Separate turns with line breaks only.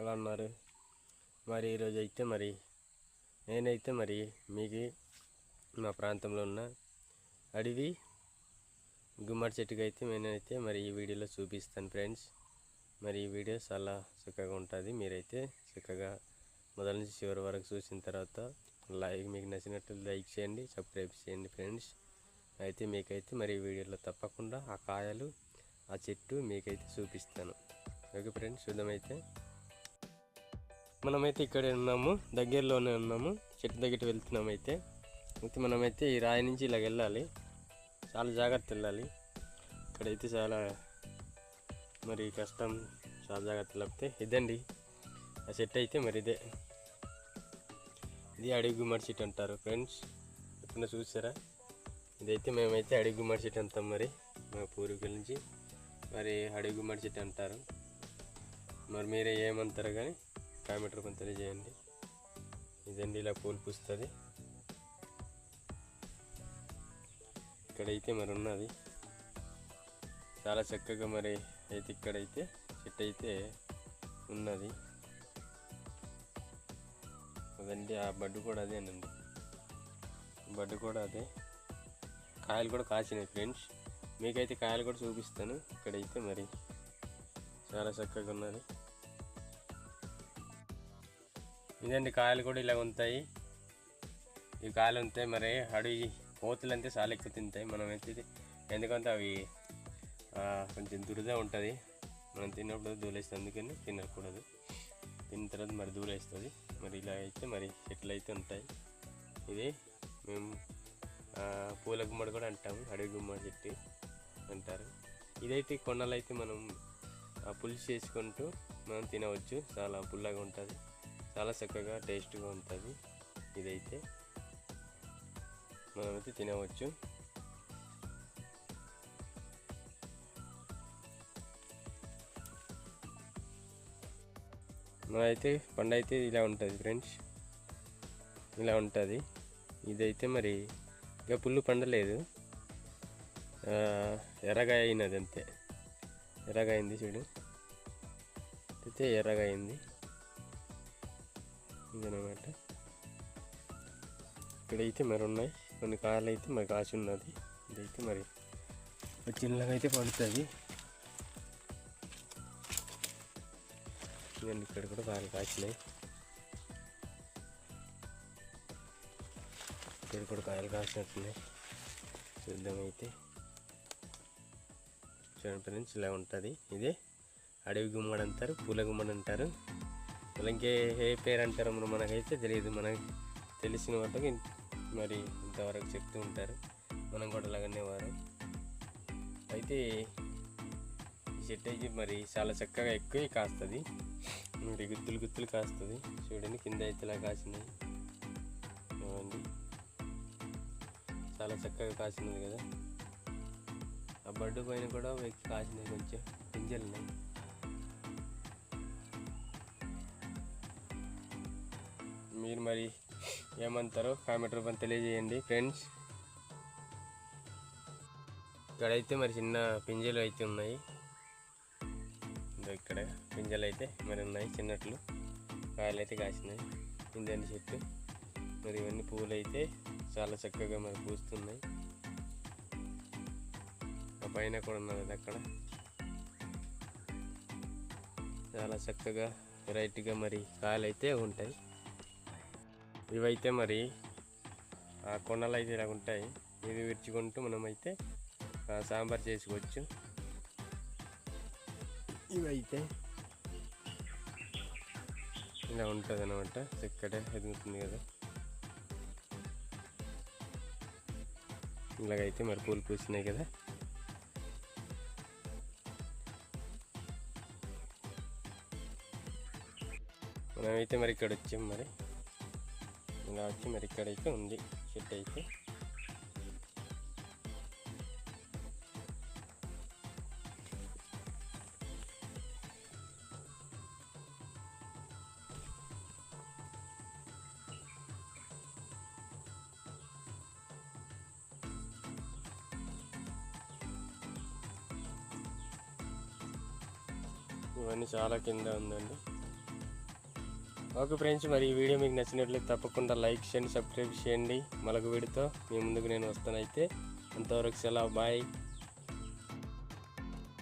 ఎలా ఉన్నారు? మరి ఈరోజు అయితే మరి నేనైతే మరి మీకు మా ప్రాంతంలో ఉన్న అడవి గుమ్మడి చెట్టుకు అయితే నేనైతే మరి ఈ వీడియోలో చూపిస్తాను ఫ్రెండ్స్. మరి ఈ వీడియో చాలా చక్కగా ఉంటుంది. మీరైతే చక్కగా మొదల నుంచి చివరి వరకు చూసిన తర్వాత లైక్ మీకు నచ్చినట్టు లైక్ చేయండి సబ్స్క్రైబ్ చేయండి ఫ్రెండ్స్. అయితే మీకైతే మరి వీడియోలో తప్పకుండా ఆ కాయలు ఆ చెట్టు మీకైతే చూపిస్తాను. ఓకే ఫ్రెండ్స్ చూద్దామైతే మనమైతే ఇక్కడే ఉన్నాము దగ్గరలోనే ఉన్నాము చెట్టు దగ్గర వెళ్తున్నాము అయితే అయితే మనమైతే ఈ రాయి నుంచి ఇలా వెళ్ళాలి. చాలా జాగ్రత్త వెళ్ళాలి. ఇక్కడైతే చాలా మరి కష్టం చాలా జాగ్రత్త లేకపోతే ఇదండి. ఆ చెట్టు అయితే మరి ఇదే. ఇది అడవి గుమ్మడి చెట్టు అంటారు ఫ్రెండ్స్. ఎప్పుడైనా చూసారా? ఇదైతే మేమైతే అడవి గుమ్మడి చెట్టు అంటాం మరి మా పూర్వీకుల నుంచి. మరి అడవి గుమ్మడి చెట్టు అంటారు. మరి మీరే ఏమంటారు కానీ కామెంట్ రూపం తెలియజేయండి ఇదండి ఇలా పూలు పూస్తుంది ఇక్కడైతే మరి ఉన్నది. చాలా చక్కగా మరి అయితే ఇక్కడైతే చెట్టు అయితే ఉన్నది. అదండి ఆ బడ్డు కూడా అదేనండి బడ్డు కూడా అదే. కాయలు కూడా కాసినాయి ఫ్రెండ్స్. మీకైతే కాయలు కూడా చూపిస్తాను. ఇక్కడైతే మరి చాలా చక్కగా ఉన్నది. ఇదండి కాయలు కూడా ఇలా ఉంటాయి. ఈ కాయలు ఉంటాయి మరి అడవి కోతులు అంతే చాలా ఎక్కువ తింటాయి. మనం అయితే ఎందుకంటే అవి కొంచెం దురద ఉంటుంది. మనం తిన్నప్పుడు దూలేస్తుంది అందుకని తినకూడదు. తిన్న తర్వాత మరి దూలేస్తుంది. మరి ఇలా అయితే మరి చెట్లు అయితే ఉంటాయి. ఇది మేము పూల గుమ్మడి కూడా అంటాము. అడవి గుమ్మడి చెట్టు అంటారు. ఇదైతే కొండలైతే మనం ఆ పులుసు చేసుకుంటూ మనం తినవచ్చు. చాలా పుల్లగా ఉంటుంది. చాలా చక్కగా టేస్ట్గా ఉంటుంది. ఇదైతే మనమైతే తినవచ్చు. అయితే పండు అయితే ఇలా ఉంటుంది ఫ్రెండ్స్. ఇలా ఉంటుంది. ఇదైతే మరి ఇంకా పుల్లు పండలేదు. ఎర్రగా అయినది అంతే ఎర్రగా అయింది చూడు. అయితే ఎర్రగా అయింది. ఇదనమాట ఇక్కడైతే మరి ఉన్నాయి కొన్ని కాయలు అయితే మరి కాచి ఉన్నది ఇదైతే మరి చిన్నగా అయితే పడుతుంది. ఇవన్నీ ఇక్కడ కూడా కాయలు కాచినాయి. ఇక్కడ కూడా కాయలు కాసినట్టున్నాయి. చూద్దామైతే. చూడండి ఫ్రెండ్స్ ఇలా ఉంటుంది. ఇదే అడవి గుమ్మడి అంటారు పూల గుమ్మడి అంటారు మళ్ళీ ఇంకే ఏ పేరు అంటారో మనం మనకైతే తెలియదు. మనకి తెలిసిన వాటికి మరి ఇంతవరకు చెప్తూ ఉంటారు. మనం కూడా అలాగనే వారు. అయితే ఈ చెట్టు అయితే మరి చాలా చక్కగా ఎక్కువ కాస్తుంది. మరి గుత్తులు గుత్తులు కాస్తుంది. చూడండి కింద అయితే ఇలా కాసినాయి చాలా చక్కగా కాసినది కదా. ఆ బడ్డు పైన కూడా వెక్కి కాసినాయి కొంచెం పింజలు ఉన్నాయి మీరు మరి ఏమంటారో కామెంట్ రూపం తెలియజేయండి ఫ్రెండ్స్. ఇక్కడైతే మరి చిన్న పింజలు అయితే ఉన్నాయి. ఇక్కడ పింజలు అయితే మరి ఉన్నాయి చిన్నట్లు. కాయలు అయితే కాసినాయి. ఇందని చెట్టు. మరి ఇవన్నీ పువ్వులు అయితే చాలా చక్కగా మరి పూస్తున్నాయి. ఆ పైన కూడా ఉన్నది అక్కడ. చాలా చక్కగా వెరైటీగా మరి కాయలు అయితే ఉంటాయి. ఇవైతే మరి ఆ కొండలు అయితే ఇలా ఉంటాయి. ఇవి విరుచుకుంటూ మనమైతే సాంబార్ చేసుకోవచ్చు. ఇవైతే. ఇలా ఉంటుంది అనమాట చక్కగా ఎదుగుతుంది కదా. ఇలాగైతే మరి పూలు పూసినాయి కదా. మనమైతే మరి ఇక్కడ వచ్చాం మరి. ఇలా వచ్చి మరి ఇక్కడైతే ఉంది చెట్టు అయితే. ఇవన్నీ చాలా కింద ఉందండి. ఓకే ఫ్రెండ్స్ మరి ఈ వీడియో మీకు నచ్చినట్లయితే తప్పకుండా లైక్ చేయండి సబ్స్క్రైబ్ చేయండి. మరొక వీడితో మీ ముందుకు నేను వస్తానైతే అంతవరకు సెలవు. బాయ్.